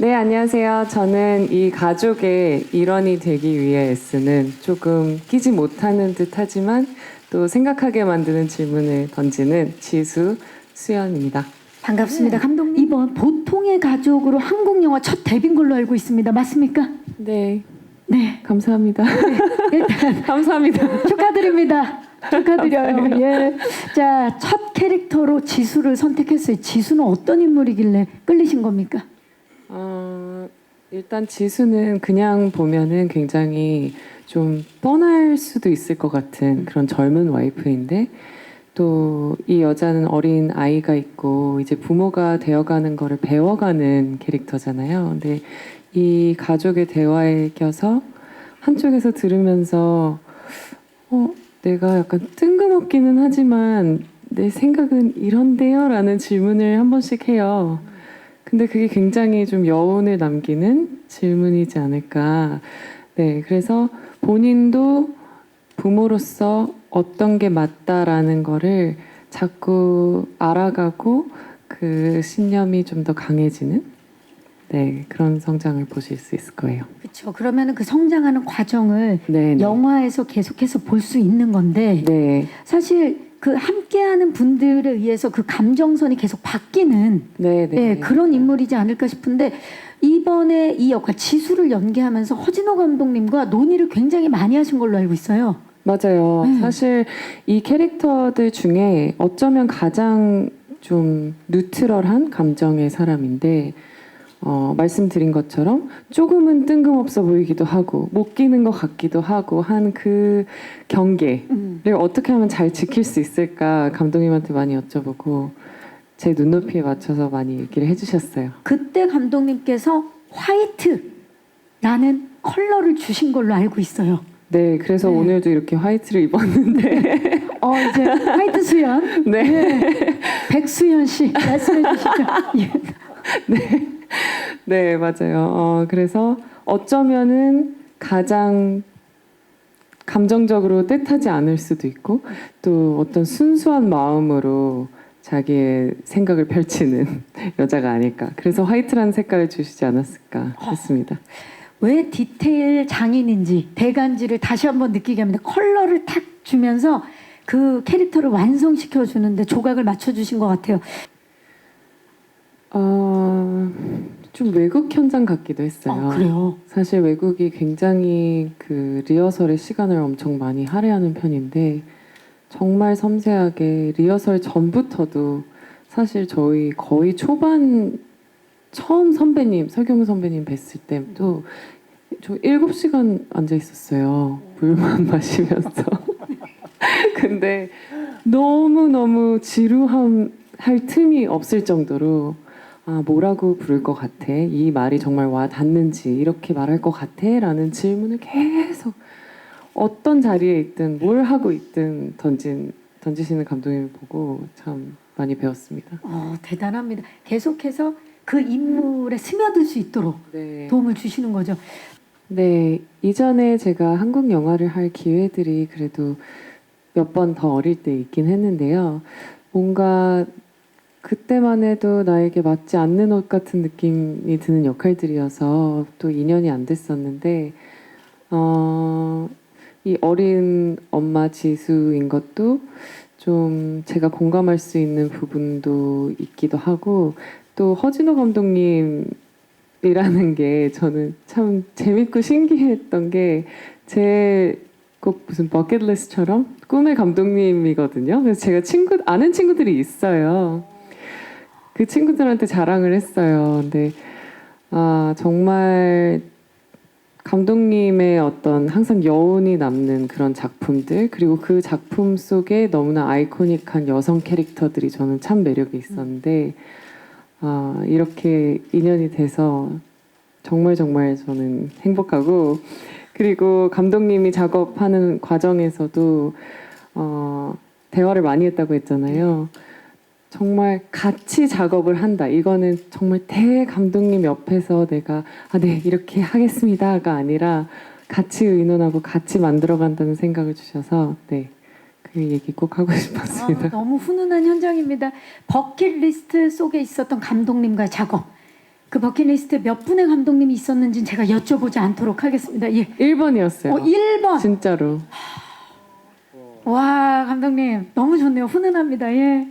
네, 안녕하세요. 저는 이 가족의 일원이 되기 위해 애쓰는 조금 끼지 못하는 듯 하지만 또 생각하게 만드는 질문을 던지는 지수 수연입니다. 반갑습니다. 감독님. 이번 보통의 가족으로 한국 영화 첫 데뷔인 걸로 알고 있습니다. 맞습니까? 네, 네. 감사합니다. 일단 감사합니다. 축하드립니다. 축하드려요. 예. 자, 첫 캐릭터로 지수를 선택했어요. 지수는 어떤 인물이길래 끌리신 겁니까? 어, 일단 지수는 그냥 보면은 굉장히 좀 뻔할 수도 있을 것 같은 그런 젊은 와이프인데 또 이 여자는 어린 아이가 있고 이제 부모가 되어가는 거를 배워가는 캐릭터잖아요. 근데 이 가족의 대화에 껴서 한쪽에서 들으면서 어, 내가 약간 뜬금없기는 하지만 내 생각은 이런데요라는 질문을 한 번씩 해요. 근데 그게 굉장히 좀 여운을 남기는 질문이지 않을까. 네, 그래서 본인도 부모로서 어떤 게 맞다라는 거를 자꾸 알아가고 그 신념이 좀 더 강해지는 네, 그런 성장을 보실 수 있을 거예요. 그렇죠. 그러면 그 성장하는 과정을 네. 네. 영화에서 계속해서 볼 수 있는 건데 네. 사실 그 함께하는 분들에 의해서 그 감정선이 계속 바뀌는 네, 네. 네, 그런 인물이지 않을까 싶은데 이번에 이 역할 지수를 연기하면서 허진호 감독님과 논의를 굉장히 많이 하신 걸로 알고 있어요. 맞아요. 네. 사실 이 캐릭터들 중에 어쩌면 가장 좀 뉴트럴한 감정의 사람인데 어, 말씀드린 것처럼 조금은 뜬금없어 보이기도 하고 못 끼는 것 같기도 하고 한 그 경계를 음. 어떻게 하면 잘 지킬 수 있을까 감독님한테 많이 여쭤보고 제 눈높이에 맞춰서 많이 얘기를 해주셨어요. 그때 감독님께서 화이트라는 컬러를 주신 걸로 알고 있어요. 네, 그래서 네. 오늘도 이렇게 화이트를 입었는데 어 이제 화이트 수연, 네. 네. 백수연 씨 말씀해 주시죠. 예. 네, 맞아요. 어, 그래서 어쩌면은 가장 감정적으로 뜻하지 않을 수도 있고 또 어떤 순수한 마음으로 자기의 생각을 펼치는 여자가 아닐까. 그래서 화이트라는 색깔을 주시지 않았을까 했습니다. 왜 디테일 장인인지 대간지를 다시 한번 느끼게 합니다. 컬러를 탁 주면서 그 캐릭터를 완성시켜 주는데 조각을 맞춰 주신 것 같아요. 어, 좀 외국 현장 같기도 했어요. 아, 그래요. 사실 외국이 굉장히 그 리허설의 시간을 엄청 많이 할애하는 편인데 정말 섬세하게 리허설 전부터도 사실 저희 거의 초반 처음 선배님 설경 선배님 뵀을 때도 저 7시간 앉아 있었어요. 물만 마시면서. 근데 너무너무 지루함 할 틈이 없을 정도로 아, 뭐라고 부를 것 같아? 이 말이 정말 와 닿는지 이렇게 말할 것 같아? 라는 질문을 계속 어떤 자리에 있든 뭘 하고 있든 던진 던지시는 감독님을 보고 참 많이 배웠습니다. 어, 대단합니다. 계속해서 그 인물에 스며들 수 있도록 네. 도움을 주시는 거죠. 네, 이전에 제가 한국 영화를 할 기회들이 그래도 몇 번 더 어릴 때 있긴 했는데요. 뭔가 그때만 해도 나에게 맞지 않는 옷 같은 느낌이 드는 역할들이어서 또 인연이 안 됐었는데, 어, 이 어린 엄마 지수인 것도 좀 제가 공감할 수 있는 부분도 있기도 하고, 또 허진호 감독님 이라는 게 저는 참 재밌고 신기했던 게제 꼭 무슨 버킷리스트처럼 꿈의 감독님이거든요. 그래서 제가 친구 아는 친구들이 있어요. 그 친구들한테 자랑을 했어요. 근데 아 정말 감독님의 어떤 항상 여운이 남는 그런 작품들 그리고 그 작품 속에 너무나 아이코닉한 여성 캐릭터들이 저는 참 매력이 있었는데 아, 이렇게 인연이 돼서 정말 정말 저는 행복하고 그리고 감독님이 작업하는 과정에서도 어, 대화를 많이 했다고 했잖아요. 정말 같이 작업을 한다. 이거는 정말 대 감독님 옆에서 내가 아, 네 이렇게 하겠습니다가 아니라 같이 의논하고 같이 만들어 간다는 생각을 주셔서 네. 그 얘기 꼭 하고 싶었습니다. 아, 너무 훈훈한 현장입니다. 버킷리스트 속에 있었던 감독님과의 작업. 그 버킷리스트에 몇 분의 감독님이 있었는지 제가 여쭤보지 않도록 하겠습니다. 예. 1번이었어요. 어, 1번. 진짜로. 와, 감독님. 너무 좋네요. 훈훈합니다. 예.